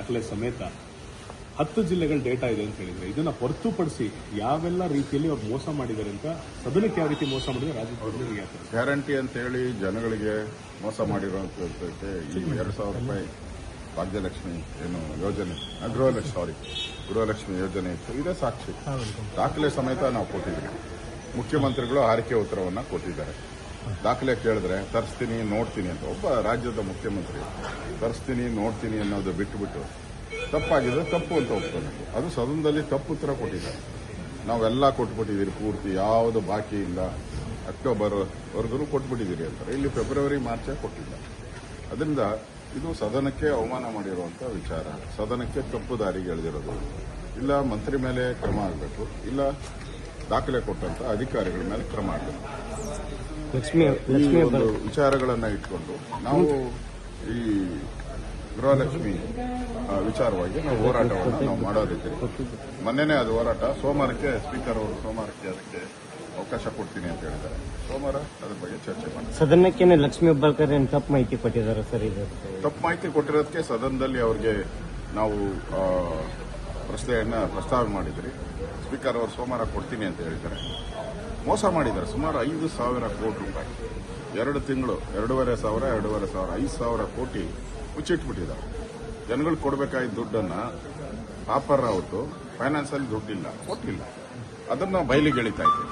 ದಾಖಲೆ ಸಮೇತ ಹತ್ತು ಜಿಲ್ಲೆಗಳ ಡೇಟಾ ಇದೆ ಅಂತ ಹೇಳಿದ್ರೆ ಇದನ್ನ ಹೊರತುಪಡಿಸಿ ಯಾವೆಲ್ಲ ರೀತಿಯಲ್ಲಿ ಅವ್ರು ಮೋಸ ಮಾಡಿದ್ದಾರೆ ಅಂತ ಸದನಕ್ಕೆ ಯಾವ ರೀತಿ ಮೋಸ ಮಾಡಿದ್ರೆ ರಾಜ್ಯ ಗ್ಯಾರಂಟಿ ಅಂತ ಹೇಳಿ ಜನಗಳಿಗೆ ಮೋಸ ಮಾಡಿರುವಂತದ್ದಕ್ಕೆ ಈ ಎರಡು ಸಾವಿರ ರೂಪಾಯಿ ಭಾಗ್ಯಲಕ್ಷ್ಮಿ ಏನು ಯೋಜನೆ ಗೃಹಲಕ್ಷ್ಮಿ ಸಾರಿ ಗೃಹಲಕ್ಷ್ಮಿ ಯೋಜನೆ ಇತ್ತು. ಇದೇ ಸಾಕ್ಷಿ. ದಾಖಲೆ ಸಮೇತ ನಾವು ಕೊಟ್ಟಿದ್ದೀವಿ. ಮುಖ್ಯಮಂತ್ರಿಗಳು ಆರಕೆ ಉತ್ತರವನ್ನ ಕೊಟ್ಟಿದ್ದಾರೆ. ದಾಖಲೆ ಕೇಳಿದ್ರೆ ತರಿಸ್ತೀನಿ, ನೋಡ್ತೀನಿ ಅಂತ. ಒಬ್ಬ ರಾಜ್ಯದ ಮುಖ್ಯಮಂತ್ರಿ, ತರಿಸ್ತೀನಿ, ನೋಡ್ತೀನಿ ಅನ್ನೋದು ಬಿಟ್ಟುಬಿಟ್ಟು ತಪ್ಪಾಗಿದೆ, ತಪ್ಪು ಅಂತ ಹೋಗ್ತಾನೆ. ಅದು ಸದನದಲ್ಲಿ ತಪ್ಪು ಉತ್ತರ ಕೊಟ್ಟಿದ್ದಾರೆ. ನಾವೆಲ್ಲ ಕೊಟ್ಬಿಟ್ಟಿದ್ದೀರಿ ಪೂರ್ತಿ, ಯಾವುದು ಬಾಕಿ ಇಲ್ಲ. ಅಕ್ಟೋಬರ್ ವರ್ಗೂ ಕೊಟ್ಬಿಟ್ಟಿದ್ದೀರಿ ಅಂತಾರೆ. ಇಲ್ಲಿ ಫೆಬ್ರವರಿ, ಮಾರ್ಚೇ ಕೊಟ್ಟಿಲ್ಲ. ಅದರಿಂದ ಇದು ಸದನಕ್ಕೆ ಅವಮಾನ ಮಾಡಿರುವಂಥ ವಿಚಾರ. ಸದನಕ್ಕೆ ತಪ್ಪು ದಾರಿಗೆ ಎಳೆದಿರೋದು. ಇಲ್ಲ ಮಂತ್ರಿ ಮೇಲೆ ಕ್ರಮ ಆಗಬೇಕು, ಇಲ್ಲ ದಾಖಲೆ ಕೊಟ್ಟಂತ ಅಧಿಕಾರಿಗಳ ಮೇಲೆ ಕ್ರಮ ಆಗಬೇಕು. ಲಕ್ಷ್ಮಿ ಒಂದು ವಿಚಾರಗಳನ್ನ ಇಟ್ಕೊಂಡು ನಾವು ಈ ಗೃಹಲಕ್ಷ್ಮಿ ವಿಚಾರವಾಗಿ ನಾವು ಹೋರಾಟವನ್ನು ನಾವು ಮಾಡೋದಕ್ಕೆ ಮೊನ್ನೆನೇ ಅದು ಹೋರಾಟ. ಸೋಮವಾರಕ್ಕೆ ಸ್ಪೀಕರ್ ಅವರು ಸೋಮವಾರಕ್ಕೆ ಅದಕ್ಕೆ ಅವಕಾಶ ಕೊಡ್ತೀನಿ ಅಂತ ಹೇಳಿದ್ದಾರೆ. ಸೋಮವಾರ ಅದ್ರ ಬಗ್ಗೆ ಚರ್ಚೆ ಮಾಡಿ. ಸದನಕ್ಕೇನೆ ಲಕ್ಷ್ಮಿ ಹೆಬ್ಬಾಳ್ಕರ್ ಏನು ತಪ್ಪು ಮಾಹಿತಿ ಕೊಟ್ಟಿದ್ದಾರೆ ಸರ್ ಇದು ತಪ್ಪು ಮಾಹಿತಿ ಕೊಟ್ಟಿರೋದಕ್ಕೆ ಸದನದಲ್ಲಿ ಅವ್ರಿಗೆ ನಾವು ಪ್ರಶ್ನೆಯನ್ನು ಪ್ರಸ್ತಾವ ಪ್ರಸ್ತಾವನೆ ಮಾಡಿದ್ರಿ. ಸ್ಪೀಕರ್ ಅವರು ಸೋಮವಾರ ಕೊಡ್ತೀನಿ ಅಂತ ಹೇಳಿದ್ದಾರೆ. ಮೋಸ ಮಾಡಿದ್ದಾರೆ. ಸುಮಾರು ಐದು ಸಾವಿರ ಕೋಟಿ ರೂಪಾಯಿ. ಎರಡು ತಿಂಗಳು, ಎರಡೂವರೆ ಸಾವಿರ ಎರಡೂವರೆ ಸಾವಿರ, ಐದು ಸಾವಿರ ಕೋಟಿ ಮುಚ್ಚಿಟ್ಬಿಟ್ಟಿದ್ದಾರೆ. ಜನಗಳು ಕೊಡಬೇಕಾಗಿದ್ದ ದುಡ್ಡನ್ನು ಪಾಪರ್ ಆವತ್ತು ಫೈನಾನ್ಸಲ್ಲಿ ದುಡ್ಡಿಲ್ಲ, ಕೊಟ್ಟಿಲ್ಲ. ಅದನ್ನು ಬಯಲಿಗೆ ಎಳಿತಾ ಇದ್ದೀವಿ.